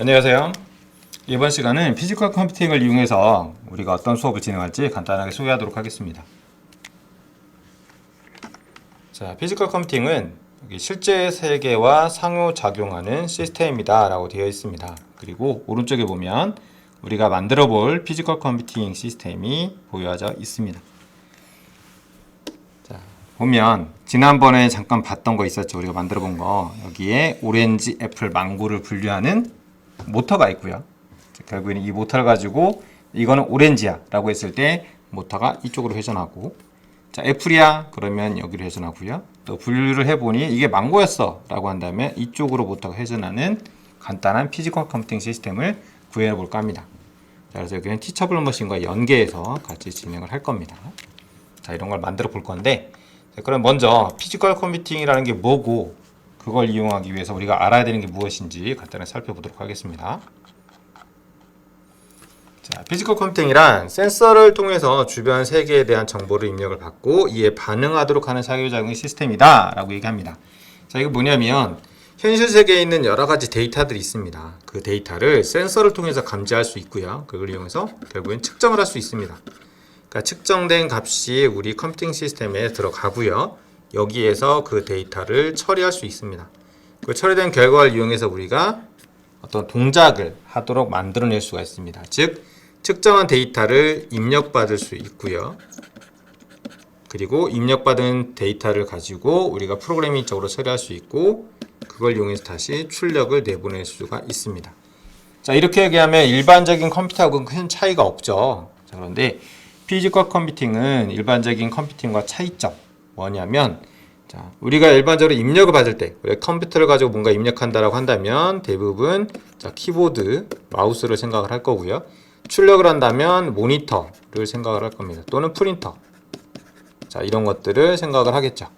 안녕하세요. 이번 시간은 피지컬 컴퓨팅을 이용해서 우리가 어떤 수업을 진행할지 간단하게 소개하도록 하겠습니다. 자, 피지컬 컴퓨팅은 실제 세계와 상호작용하는 시스템이다 라고 되어 있습니다. 그리고 오른쪽에 보면 우리가 만들어 볼 피지컬 컴퓨팅 시스템이 보여져 있습니다. 자, 보면 지난번에 잠깐 봤던 거 있었죠. 우리가 만들어 본 거. 여기에 오렌지, 애플, 망고를 분류하는 모터가 있고요. 자, 결국에는 이 모터를 가지고 이거는 오렌지야라고 했을 때 모터가 이쪽으로 회전하고 자 애플이야 그러면 여기로 회전하고요. 또 분류를 해보니 이게 망고였어라고 한다면 이쪽으로 모터가 회전하는 간단한 피지컬 컴퓨팅 시스템을 구현해 볼까 합니다. 자, 그래서 여기는 티처블 머신과 연계해서 같이 진행을 할 겁니다. 자 이런 걸 만들어 볼 건데 자, 그럼 먼저 피지컬 컴퓨팅이라는 게 뭐고 그걸 이용하기 위해서 우리가 알아야 되는 게 무엇인지 간단히 살펴보도록 하겠습니다. 자, 피지컬 컴퓨팅이란 센서를 통해서 주변 세계에 대한 정보를 입력을 받고 이에 반응하도록 하는 상호작용 시스템이다 라고 얘기합니다. 자, 이거 뭐냐면 현실 세계에 있는 여러 가지 데이터들이 있습니다. 그 데이터를 센서를 통해서 감지할 수 있고요. 그걸 이용해서 결국엔 측정을 할 수 있습니다. 그러니까 측정된 값이 우리 컴퓨팅 시스템에 들어가고요. 여기에서 그 데이터를 처리할 수 있습니다. 그 처리된 결과를 이용해서 우리가 어떤 동작을 하도록 만들어낼 수가 있습니다. 즉 측정한 데이터를 입력받을 수 있고요. 그리고 입력받은 데이터를 가지고 우리가 프로그래밍적으로 처리할 수 있고 그걸 이용해서 다시 출력을 내보낼 수가 있습니다. 자 이렇게 얘기하면 일반적인 컴퓨터하고는 큰 차이가 없죠. 자, 그런데 피지컬 컴퓨팅은 일반적인 컴퓨팅과 차이점 뭐냐면 자, 우리가 일반적으로 입력을 받을 때 컴퓨터를 가지고 뭔가 입력한다라고 한다면 대부분 자, 키보드, 마우스를 생각을 할 거고요. 출력을 한다면 모니터를 생각을 할 겁니다. 또는 프린터. 자, 이런 것들을 생각을 하겠죠.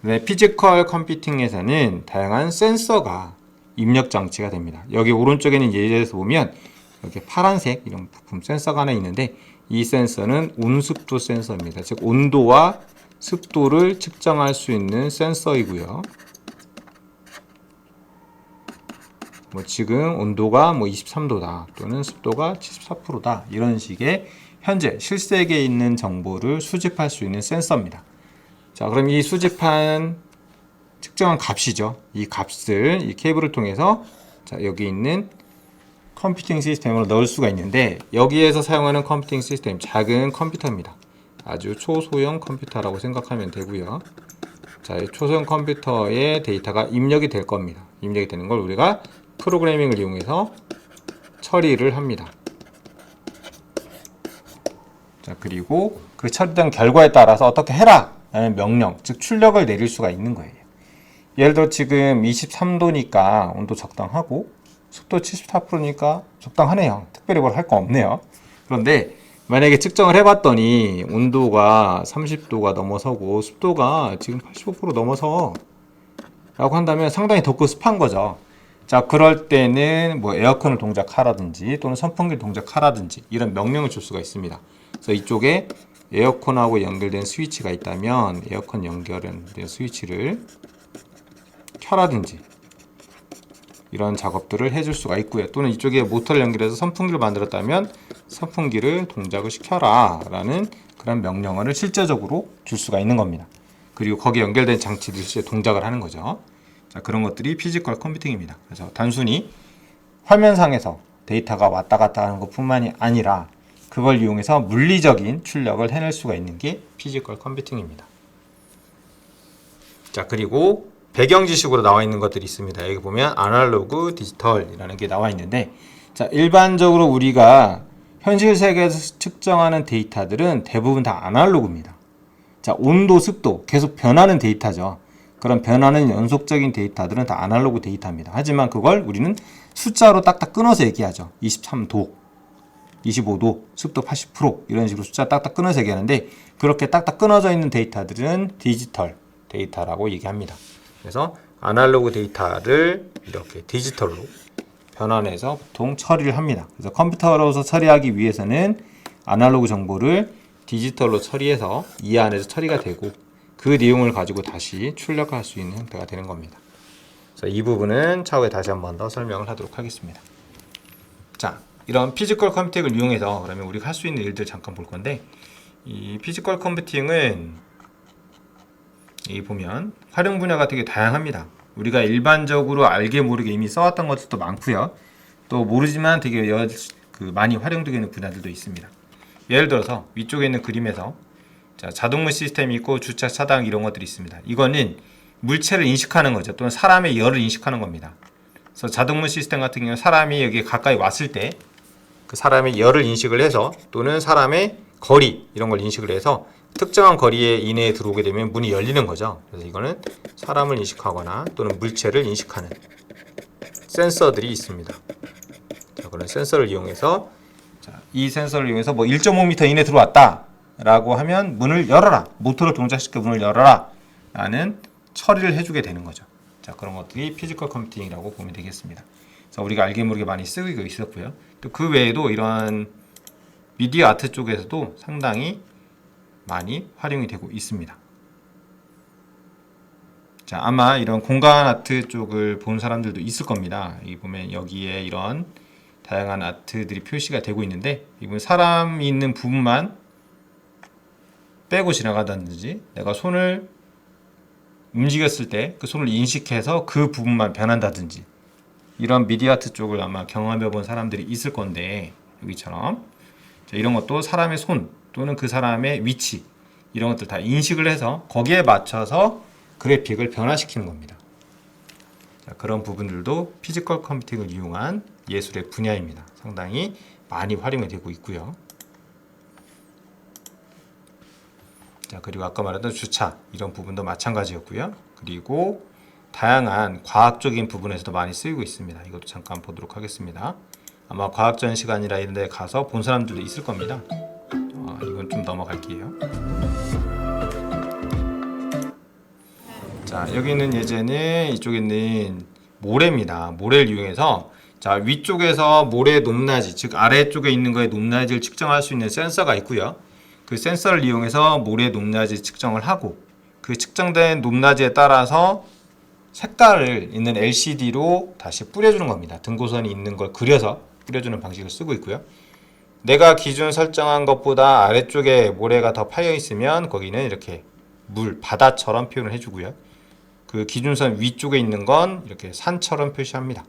네, 피지컬 컴퓨팅에서는 다양한 센서가 입력 장치가 됩니다. 여기 오른쪽에는 예제에서 보면 이렇게 파란색 이런 부품 센서가 하나 있는데 이 센서는 온습도 센서입니다. 즉 온도와 습도를 측정할 수 있는 센서이고요. 뭐 지금 온도가 뭐 23도다 또는 습도가 74%다 이런 식의 현재 실세계에 있는 정보를 수집할 수 있는 센서입니다. 자, 그럼 이 수집한 측정한 값이죠. 이 값을 이 케이블을 통해서 자, 여기 있는 컴퓨팅 시스템으로 넣을 수가 있는데 여기에서 사용하는 컴퓨팅 시스템 작은 컴퓨터입니다. 아주 초소형 컴퓨터라고 생각하면 되고요. 자, 이 초소형 컴퓨터의 데이터가 입력이 될 겁니다. 입력이 되는 걸 우리가 프로그래밍을 이용해서 처리를 합니다. 자, 그리고 그 처리된 결과에 따라서 어떻게 해라! 라는 명령, 즉 출력을 내릴 수가 있는 거예요. 예를 들어 지금 23도니까 온도 적당하고 습도 74%니까 적당하네요. 특별히 뭘 할 거 없네요. 그런데 만약에 측정을 해봤더니 온도가 30도가 넘어서고 습도가 지금 85% 넘어서 라고 한다면 상당히 덥고 습한 거죠. 자, 그럴 때는 뭐 에어컨을 동작하라든지 또는 선풍기를 동작하라든지 이런 명령을 줄 수가 있습니다. 그래서 이쪽에 에어컨하고 연결된 스위치가 있다면 에어컨 연결된 스위치를 켜라든지 이런 작업들을 해줄 수가 있고요. 또는 이쪽에 모터를 연결해서 선풍기를 만들었다면 선풍기를 동작을 시켜라 라는 그런 명령어를 실제적으로 줄 수가 있는 겁니다. 그리고 거기에 연결된 장치들이 실제 동작을 하는 거죠. 자, 그런 것들이 피지컬 컴퓨팅입니다. 그래서 단순히 화면상에서 데이터가 왔다 갔다 하는 것 뿐만이 아니라 그걸 이용해서 물리적인 출력을 해낼 수가 있는 게 피지컬 컴퓨팅입니다. 자, 그리고 배경 지식으로 나와 있는 것들이 있습니다. 여기 보면 아날로그 디지털이라는 게 나와 있는데 자, 일반적으로 우리가 현실 세계에서 측정하는 데이터들은 대부분 다 아날로그입니다. 자, 온도, 습도 계속 변하는 데이터죠. 그런 변하는 연속적인 데이터들은 다 아날로그 데이터입니다. 하지만 그걸 우리는 숫자로 딱딱 끊어서 얘기하죠. 23도, 25도, 습도 80% 이런 식으로 숫자 딱딱 끊어서 얘기하는데 그렇게 딱딱 끊어져 있는 데이터들은 디지털 데이터라고 얘기합니다. 그래서 아날로그 데이터를 이렇게 디지털로 변환해서 보통 처리를 합니다. 그래서 컴퓨터로서 처리하기 위해서는 아날로그 정보를 디지털로 처리해서 이 안에서 처리가 되고 그 내용을 가지고 다시 출력할 수 있는 형태가 되는 겁니다. 그래서 이 부분은 차후에 다시 한번 더 설명을 하도록 하겠습니다. 자, 이런 피지컬 컴퓨팅을 이용해서 그러면 우리가 할 수 있는 일들 잠깐 볼 건데 이 피지컬 컴퓨팅은 이 보면 활용 분야가 되게 다양합니다. 우리가 일반적으로 알게 모르게 이미 써왔던 것들도 많고요. 또 모르지만 되게 여, 그 많이 활용되고 있는 분야들도 있습니다. 예를 들어서 위쪽에 있는 그림에서 자, 자동문 시스템이 있고 주차 차단 이런 것들이 있습니다. 이거는 물체를 인식하는 거죠. 또는 사람의 열을 인식하는 겁니다. 그래서 자동문 시스템 같은 경우는 사람이 여기 가까이 왔을 때 그 사람의 열을 인식을 해서 또는 사람의 거리 이런 걸 인식을 해서 특정한 거리에 이내에 들어오게 되면 문이 열리는 거죠. 그래서 이거는 사람을 인식하거나 또는 물체를 인식하는 센서들이 있습니다. 자, 그런 센서를 이용해서 자, 이 센서를 이용해서 뭐 1.5m 이내 들어왔다라고 하면 문을 열어라. 모터를 동작시켜 문을 열어라. 라는 처리를 해주게 되는 거죠. 자, 그런 것들이 피지컬 컴퓨팅이라고 보면 되겠습니다. 그래서 우리가 알게 모르게 많이 쓰고 있었고요. 또 그 외에도 이러한 미디어 아트 쪽에서도 상당히 많이 활용이 되고 있습니다. 자, 아마 이런 공간 아트 쪽을 본 사람들도 있을 겁니다. 이 보면 여기에 이런 다양한 아트들이 표시가 되고 있는데 이분 사람이 있는 부분만 빼고 지나가다든지 내가 손을 움직였을 때 그 손을 인식해서 그 부분만 변한다든지 이런 미디어 아트 쪽을 아마 경험해 본 사람들이 있을 건데 여기처럼 자, 이런 것도 사람의 손 또는 그 사람의 위치 이런 것들 다 인식을 해서 거기에 맞춰서 그래픽을 변화시키는 겁니다. 자, 그런 부분들도 피지컬 컴퓨팅을 이용한 예술의 분야입니다. 상당히 많이 활용이 되고 있고요. 자, 그리고 아까 말했던 주차 이런 부분도 마찬가지였고요. 그리고 다양한 과학적인 부분에서도 많이 쓰이고 있습니다. 이것도 잠깐 보도록 하겠습니다. 아마 과학 전시관이라 이런 데 가서 본 사람들도 있을 겁니다. 어, 이건 좀 넘어갈게요. 자, 여기는 예제는 이쪽에 있는 모래입니다. 모래를 이용해서 자, 위쪽에서 모래의 높낮이, 즉 아래쪽에 있는 거의 높낮이를 측정할 수 있는 센서가 있고요. 그 센서를 이용해서 모래의 높낮이 측정을 하고 그 측정된 높낮이에 따라서 색깔을 있는 LCD로 다시 뿌려주는 겁니다. 등고선이 있는 걸 그려서 뿌려주는 방식을 쓰고 있고요. 내가 기준 설정한 것보다 아래쪽에 모래가 더 파여 있으면 거기는 이렇게 물, 바다처럼 표현을 해주고요. 그 기준선 위쪽에 있는 건 이렇게 산처럼 표시합니다.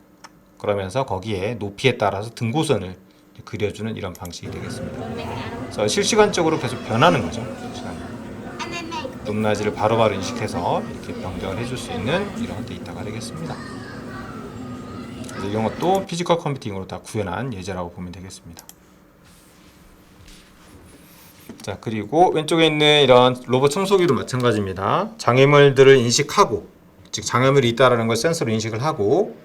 그러면서 거기에 높이에 따라서 등고선을 그려주는 이런 방식이 되겠습니다. 그래서 실시간적으로 계속 변하는 거죠. 높낮이를 바로바로 인식해서 이렇게 변경을 해줄 수 있는 이런 데이터가 되겠습니다. 이런 것도 피지컬 컴퓨팅으로 다 구현한 예제라고 보면 되겠습니다. 자 그리고 왼쪽에 있는 이런 로봇 청소기도 마찬가지입니다. 장애물들을 인식하고 즉 장애물이 있다라는 걸 센서로 인식을 하고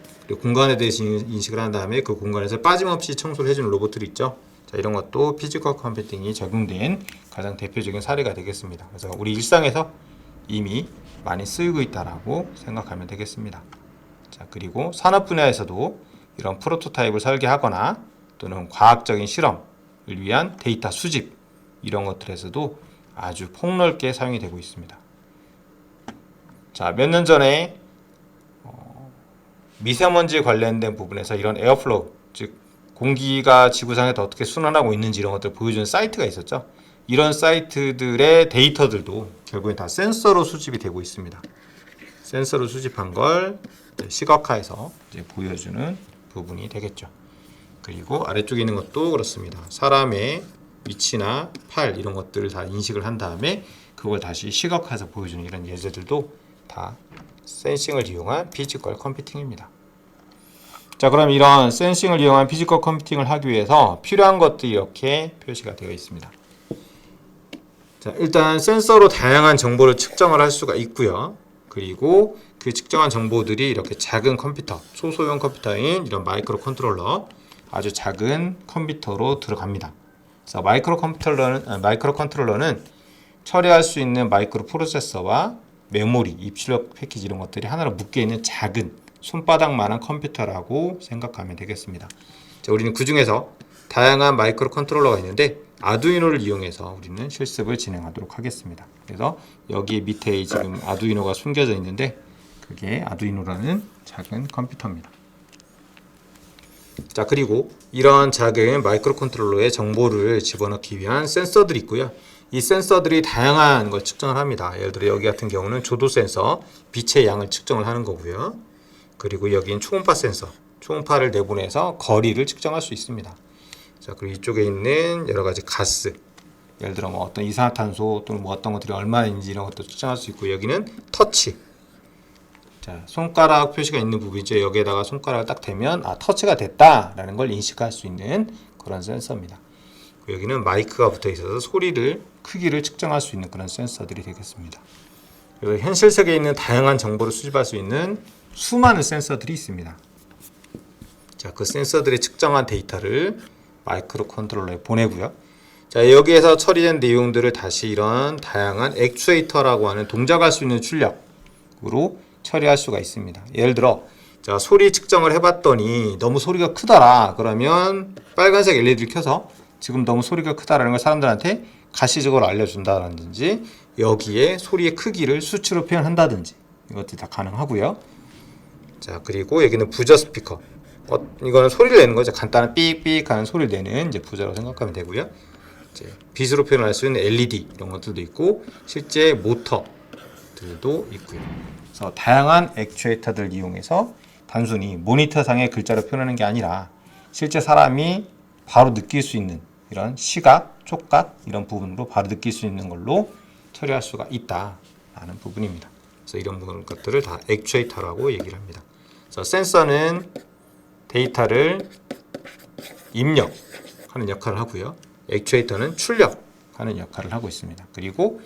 공간에 대해서 인- 인식을 한 다음에 그 공간에서 빠짐없이 청소를 해주는 로봇들이 있죠. 자 이런 것도 피지컬 컴퓨팅이 적용된 가장 대표적인 사례가 되겠습니다. 그래서 우리 일상에서 이미 많이 쓰이고 있다라고 생각하면 되겠습니다. 자 그리고 산업 분야에서도 이런 프로토타입을 설계하거나 또는 과학적인 실험을 위한 데이터 수집 이런 것들에서도 아주 폭넓게 사용이 되고 있습니다. 자, 몇 년 전에 어, 미세먼지 관련된 부분에서 이런 에어플로우, 즉 공기가 지구상에서 어떻게 순환하고 있는지 이런 것들을 보여주는 사이트가 있었죠. 이런 사이트들의 데이터들도 결국엔 다 센서로 수집이 되고 있습니다. 센서로 수집한 걸 시각화해서 보여주는 부분이 되겠죠. 그리고 아래쪽에 있는 것도 그렇습니다. 사람의 위치나 팔 이런 것들을 다 인식을 한 다음에 그걸 다시 시각화해서 보여주는 이런 예제들도 다 센싱을 이용한 피지컬 컴퓨팅입니다. 자, 그럼 이런 센싱을 이용한 피지컬 컴퓨팅을 하기 위해서 필요한 것들이 이렇게 표시가 되어 있습니다. 자, 일단 센서로 다양한 정보를 측정을 할 수가 있고요. 그리고 그 측정한 정보들이 이렇게 작은 컴퓨터, 소소형 컴퓨터인 이런 마이크로 컨트롤러, 아주 작은 컴퓨터로 들어갑니다. 그래서 마이크로 컴퓨터는 아, 마이크로 컨트롤러는 처리할 수 있는 마이크로 프로세서와 메모리, 입출력 패키지 이런 것들이 하나로 묶여 있는 작은 손바닥만한 컴퓨터라고 생각하면 되겠습니다. 자, 우리는 그 중에서 다양한 마이크로 컨트롤러가 있는데 아두이노를 이용해서 우리는 실습을 진행하도록 하겠습니다. 그래서 여기 밑에 지금 아두이노가 숨겨져 있는데 그게 아두이노라는 작은 컴퓨터입니다. 자 그리고 이런 작은 마이크로 컨트롤러에 정보를 집어넣기 위한 센서들이 있고요. 이 센서들이 다양한 걸 측정을 합니다. 예를 들어 여기 같은 경우는 조도 센서, 빛의 양을 측정을 하는 거고요. 그리고 여기는 초음파 센서, 초음파를 내보내서 거리를 측정할 수 있습니다. 자 그리고 이쪽에 있는 여러 가지 가스, 예를 들어 뭐 어떤 이산화탄소 또는 뭐 어떤 것들이 얼마인지 이런 것도 측정할 수 있고 여기는 터치. 자 손가락 표시가 있는 부분이죠. 여기에다가 손가락을 딱 대면 아 터치가 됐다라는 걸 인식할 수 있는 그런 센서입니다. 여기는 마이크가 붙어 있어서 소리를 크기를 측정할 수 있는 그런 센서들이 되겠습니다. 그리고 현실 세계에 있는 다양한 정보를 수집할 수 있는 수많은 센서들이 있습니다. 자, 그 센서들의 측정한 데이터를 마이크로 컨트롤러에 보내고요. 자, 여기에서 처리된 내용들을 다시 이런 다양한 액추에이터라고 하는 동작할 수 있는 출력으로 처리할 수가 있습니다. 예를 들어, 자, 소리 측정을 해봤더니 너무 소리가 크더라. 그러면 빨간색 LED를 켜서 지금 너무 소리가 크다라는 걸 사람들한테 가시적으로 알려준다든지 여기에 소리의 크기를 수치로 표현한다든지 이것들이 다 가능하고요. 자, 그리고 여기는 부저 스피커. 어, 이거는 소리를 내는 거죠. 간단한 삑삑 하는 소리를 내는 이제 부저라고 생각하면 되고요. 이제 빛으로 표현할 수 있는 LED 이런 것들도 있고 실제 모터 들도 있고요. 그래서 다양한 액추에이터들 이용해서 단순히 모니터상의 글자로 표현하는 게 아니라 실제 사람이 바로 느낄 수 있는 이런 시각, 촉각 이런 부분으로 바로 느낄 수 있는 걸로 처리할 수가 있다라는 부분입니다. 그래서 이런 것들을 다 액추에이터라고 얘기를 합니다. 그래서 센서는 데이터를 입력하는 역할을 하고요. 액추에이터는 출력하는 역할을 하고 있습니다. 그리고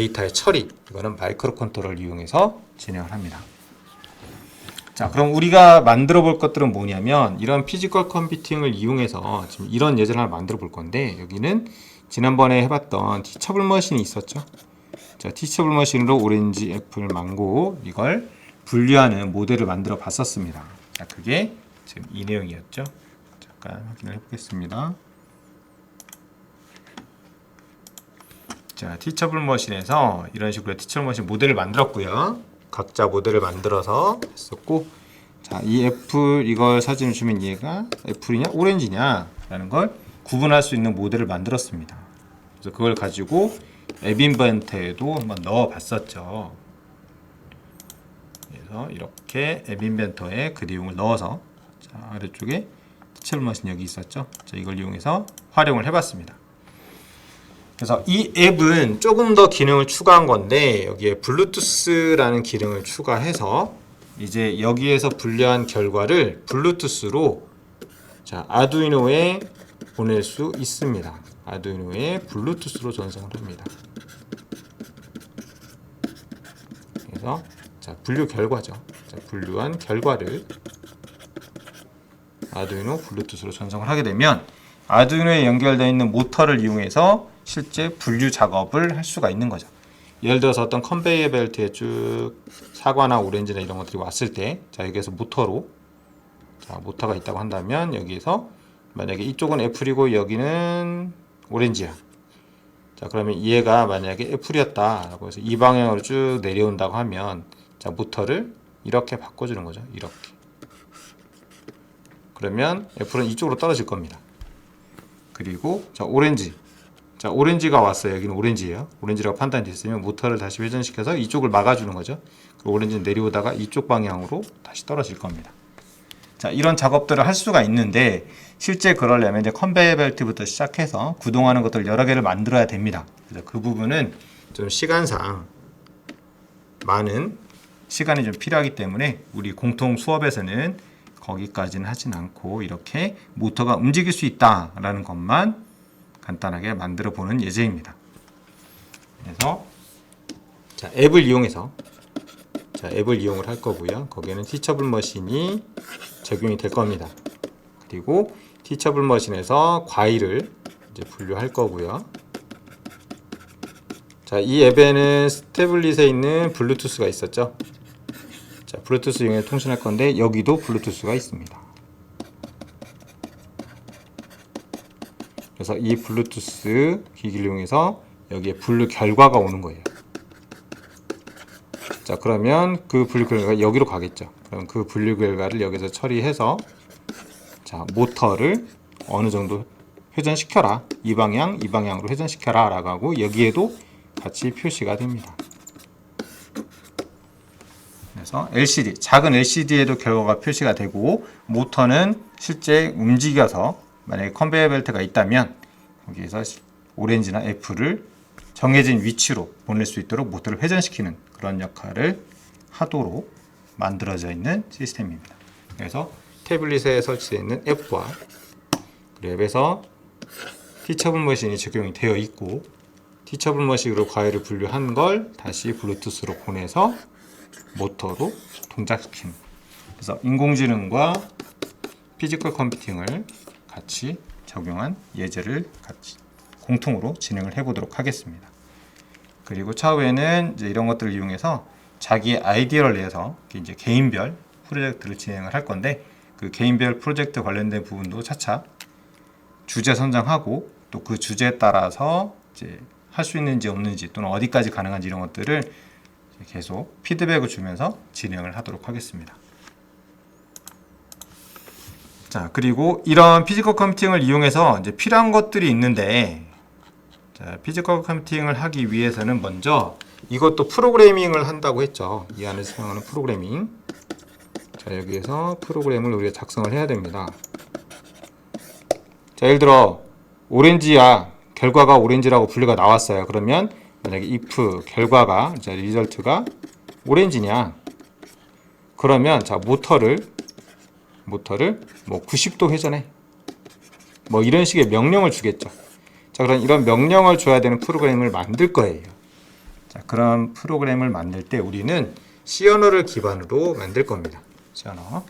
데이터의 처리 이거는 마이크로 컨트롤을 이용해서 진행을 합니다. 자, 그럼 우리가 만들어 볼 것들은 뭐냐면 이런 피지컬 컴퓨팅을 이용해서 지금 이런 예제를 하나 만들어 볼 건데 여기는 지난번에 해봤던 티처블 머신이 있었죠. 자, 티처블 머신으로 오렌지, 애플, 망고 이걸 분류하는 모델을 만들어 봤었습니다. 자, 그게 지금 이 내용이었죠. 잠깐 확인을 해보겠습니다. 자, 티처블 머신에서 이런 식으로 티처블 머신 모델을 만들었고요. 각자 모델을 만들어서 했었고, 자, 이 애플 이걸 사진을 주면 얘가 애플이냐 오렌지냐라는 걸 구분할 수 있는 모델을 만들었습니다. 그래서 그걸 가지고 앱인벤터에도 한번 넣어 봤었죠. 그래서 이렇게 앱인벤터에 그 내용을 넣어서 자, 아래쪽에 티처블 머신 여기 있었죠. 자, 이걸 이용해서 활용을 해 봤습니다. 그래서 이 앱은 조금 더 기능을 추가한 건데 여기에 블루투스라는 기능을 추가해서 이제 여기에서 분류한 결과를 블루투스로 자 아두이노에 보낼 수 있습니다. 아두이노에 블루투스로 전송을 합니다. 그래서 자 분류 결과죠. 자, 분류한 결과를 아두이노 블루투스로 전송을 하게 되면 아두이노에 연결되어 있는 모터를 이용해서 실제 분류 작업을 할 수가 있는 거죠. 예를 들어서 어떤 컨베이어 벨트에 쭉 사과나 오렌지나 이런 것들이 왔을 때, 자 여기에서 모터로 자 모터가 있다고 한다면 여기에서 만약에 이쪽은 애플이고 여기는 오렌지야. 자 그러면 얘가 만약에 애플이었다라고 해서 이 방향으로 쭉 내려온다고 하면 자 모터를 이렇게 바꿔주는 거죠. 이렇게. 그러면 애플은 이쪽으로 떨어질 겁니다. 그리고 자 오렌지 자 오렌지가 왔어요. 여기는 오렌지예요. 오렌지라고 판단됐으면 모터를 다시 회전시켜서 이쪽을 막아주는 거죠. 그리고 오렌지는 내려오다가 이쪽 방향으로 다시 떨어질 겁니다. 자 이런 작업들을 할 수가 있는데 실제 그러려면 이제 컨베이어 벨트부터 시작해서 구동하는 것들 여러 개를 만들어야 됩니다. 그래서 그 부분은 좀 시간상 많은 시간이 좀 필요하기 때문에 우리 공통 수업에서는 거기까지는 하진 않고 이렇게 모터가 움직일 수 있다라는 것만 간단하게 만들어 보는 예제입니다. 그래서 자, 앱을 이용해서 자, 앱을 이용을 할 거고요. 거기에는 티처블 머신이 적용이 될 겁니다. 그리고 티처블 머신에서 과일을 이제 분류할 거고요. 자, 이 앱에는 스태블릿에 있는 블루투스가 있었죠. 자, 블루투스 이용해 통신할 건데 여기도 블루투스가 있습니다. 그래서 이 블루투스 기기를 이용해서 여기에 분류 결과가 오는 거예요. 자, 그러면 그 분류 결과가 여기로 가겠죠. 그럼 그 분류 결과를 여기서 처리해서 자, 모터를 어느 정도 회전시켜라. 이 방향, 이 방향으로 회전시켜라. 라고 하고 여기에도 같이 표시가 됩니다. 그래서 LCD, 작은 LCD에도 결과가 표시가 되고 모터는 실제 움직여서 만약에 컨베이어 벨트가 있다면 거기에서 오렌지나 F를 정해진 위치로 보낼 수 있도록 모터를 회전시키는 그런 역할을 하도록 만들어져 있는 시스템입니다. 그래서 태블릿에 설치되어 있는 앱과 그 앱에서 티처블 머신이 적용이 되어 있고 티처블 머신으로 과외를 분류한 걸 다시 블루투스로 보내서 모터로 동작시키는 그래서 인공지능과 피지컬 컴퓨팅을 같이 적용한 예제를 같이 공통으로 진행을 해보도록 하겠습니다. 그리고 차후에는 이제 이런 것들을 이용해서 자기의 아이디어를 내서 이제 개인별 프로젝트를 진행을 할 건데 그 개인별 프로젝트 관련된 부분도 차차 주제 선정하고 또 그 주제에 따라서 이제 할 수 있는지 없는지 또는 어디까지 가능한지 이런 것들을 계속 피드백을 주면서 진행을 하도록 하겠습니다. 자 그리고 이런 피지컬 컴퓨팅을 이용해서 이제 필요한 것들이 있는데 자, 피지컬 컴퓨팅을 하기 위해서는 먼저 이것도 프로그래밍을 한다고 했죠. 이 안에서 사용하는 프로그래밍. 자, 여기에서 프로그램을 우리가 작성을 해야 됩니다. 자, 예를 들어 오렌지야 결과가 오렌지라고 분류가 나왔어요. 그러면 만약에 if 결과가 자, 리절트가 오렌지냐? 그러면 자, 모터를 모터를 뭐 90도 회전해. 뭐 이런 식의 명령을 주겠죠. 자, 그럼 이런 명령을 줘야 되는 프로그램을 만들 거예요. 자, 그런 프로그램을 만들 때 우리는 C 언어를 기반으로 만들 겁니다. C 언어.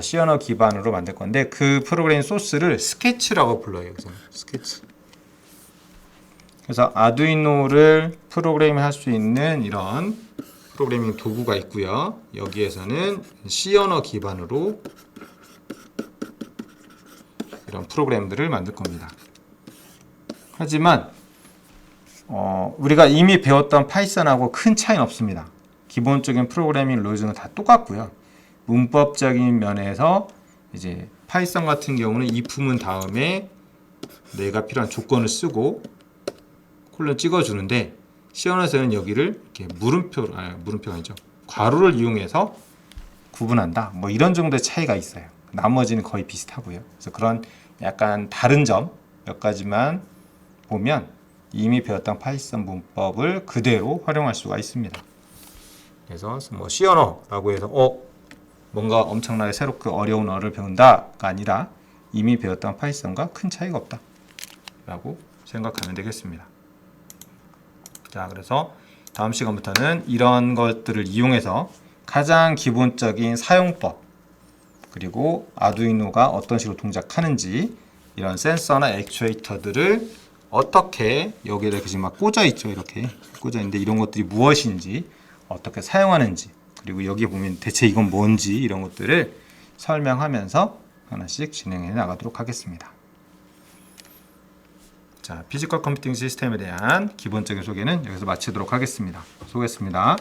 C 언어 기반으로 만들 건데 그 프로그램 소스를 스케치라고 불러요. 그래서 스케치. 그래서 아두이노를 프로그램 할 수 있는 이런 프로그래밍 도구가 있고요. 여기에서는 C 언어 기반으로 이런 프로그램들을 만들 겁니다. 하지만 어, 우리가 이미 배웠던 파이썬하고 큰 차이는 없습니다. 기본적인 프로그래밍 로직은 다 똑같고요. 문법적인 면에서 이제 파이썬 같은 경우는 if문 다음에 내가 필요한 조건을 쓰고 콜론 찍어주는데 시연에서는 여기를 이렇게 물음표, 아 물음표가 아니죠. 괄호를 이용해서 구분한다. 뭐 이런 정도의 차이가 있어요. 나머지는 거의 비슷하고요. 그래서 그런 약간 다른 점 몇 가지만 보면 이미 배웠던 파이썬 문법을 그대로 활용할 수가 있습니다. 그래서 뭐 C 언어라고 해서 어 뭔가 엄청나게 새롭게 어려운 어를 배운다가 아니라 이미 배웠던 파이썬과 큰 차이가 없다라고 생각하면 되겠습니다. 자, 그래서 다음 시간부터는 이런 것들을 이용해서 가장 기본적인 사용법 그리고 아두이노가 어떤 식으로 동작하는지 이런 센서나 액추에이터들을 어떻게 여기에 이렇게 지금 막 꽂아 있죠 이렇게 꽂아 있는데 이런 것들이 무엇인지 어떻게 사용하는지 그리고 여기 보면 대체 이건 뭔지 이런 것들을 설명하면서 하나씩 진행해 나가도록 하겠습니다. 자, 피지컬 컴퓨팅 시스템에 대한 기본적인 소개는 여기서 마치도록 하겠습니다. 수고했습니다.